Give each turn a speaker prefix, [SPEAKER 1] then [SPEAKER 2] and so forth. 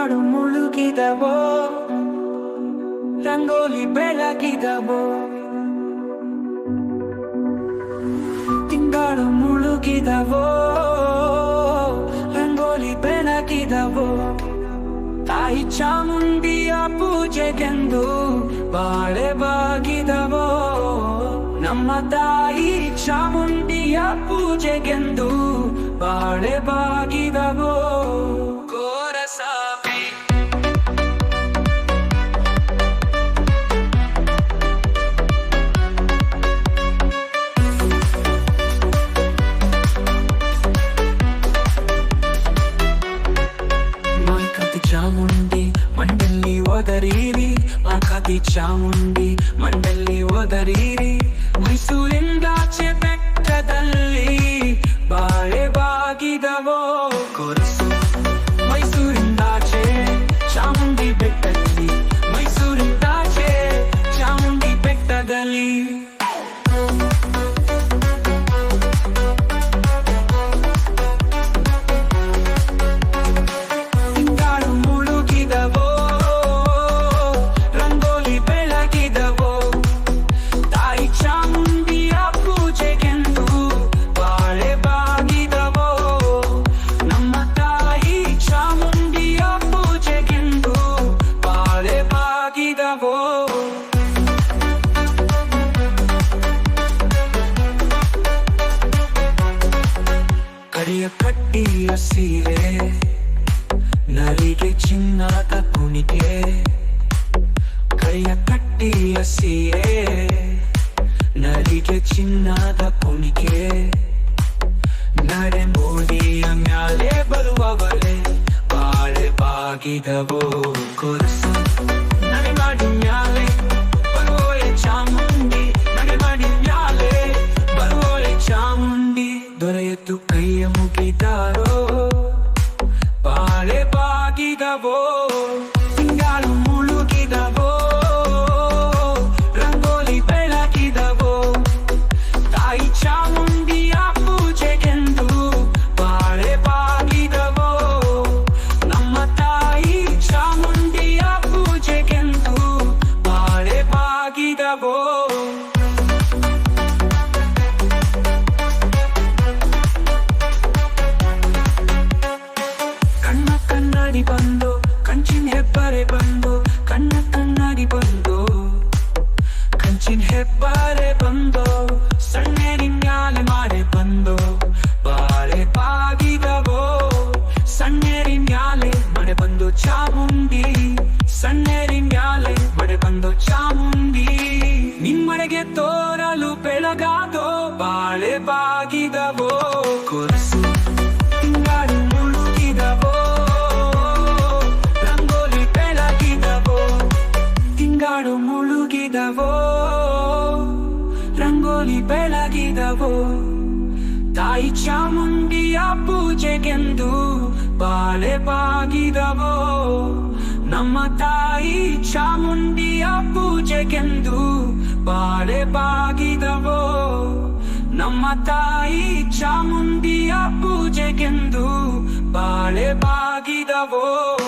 [SPEAKER 1] ತಿಂಗಳು ಮುಳುಗಿದವೋ? ರಂಗೋಲಿ ಬೆಳಗಿದವೋ? ತಿಂಗಳು ಮುಳುಗಿದವೋ? ರಂಗೋಲಿ ಬೆಳಗಿದವೋ? ತಾಯಿ ಚಾಮುಂಡಿಯ ಪೂಜೆಗೆಂದು ಬಾಳೆ ಬಾಗಿದವೋ ನಮ್ಮ ತಾಯಿ ಚಾಮುಂಡಿಯ ಪೂಜೆಗೆಂದು ಬಾಳೆ ಬಾಗಿದವೋ ಮಾಲ್ಕತಿ ಚಾಮುಂಡಿ ಮಂಡಲ್ಲಿ ಒದರೀರಿ ಮೈಸೂರಿಂದಾಚೆ ಬೆಟ್ಟದಲ್ಲಿ ಬಾಳೆ ಬಾಗಿದವೋ ಕೊರಸು ಸೀರೆ ನರಿಗೆ ಚಿನ್ನದ ಕುಣಿಕೆ ಕೈಯ ಕಟ್ಟಿಯ ಸೀರೆ ನರಿಗೆ ಚಿನ್ನದ ಕುಣಿಕೆ ನರೆ ಮೋಡಿಯ ಮ್ಯಾಲೆ ಬರುವವಳೆ ಬಾಳೆ ಬಾಗಿದವೋ ಕೊರಸು ಬಾಗಿದವೋ ಹೆಬ್ಬಾರೆ ಬಂದು, ಕಣ್ಣ ಬಂದೋ ಬಂದು, ಕಂಚಿನ ಹೆಬ್ಬಾರೆ ಬಂದು ಸಣ್ಣೇರಿ ಮ್ಯಾಲೆ ಮಾರೆ ಬಂದು, ಬಾಳೆ ಪಾಗಿದವೋ ಸಣ್ಣೇರಿ ಮ್ಯಾಲೆ ಮನೆ ಬಂದು ಚಾಮುಂಡಿ ಸಣ್ಣೇರಿ ಮ್ಯಾಲೆ ಮನೆ ಬಂದು ಚಾಮುಂಡಿ. ನಿಮ್ಮನೆಗೆ ತೋರಲು ಬೆಳಗಾದೋ, ಬಾಳೆ ಬಾಗಿದವೋ ಕೊರಸು ಬೆಳಗಿದವೋ ತಾಯಿ ಚಾಮುಂಡಿಯ ಪೂಜೆಗೆಂದು ಬಾಳೆ ಬಾಗಿದವೋ? ನಮ್ಮ ತಾಯಿ ಚಾಮುಂಡಿಯ ಪೂಜೆಗೆಂದು ಬಾಳೆ ಬಾಗಿದವೋ? ನಮ್ಮ ತಾಯಿ ಚಾಮುಂಡಿಯ ಪೂಜೆಗೆಂದು ಬಾಳೆ ಬಾಗಿದವೋ?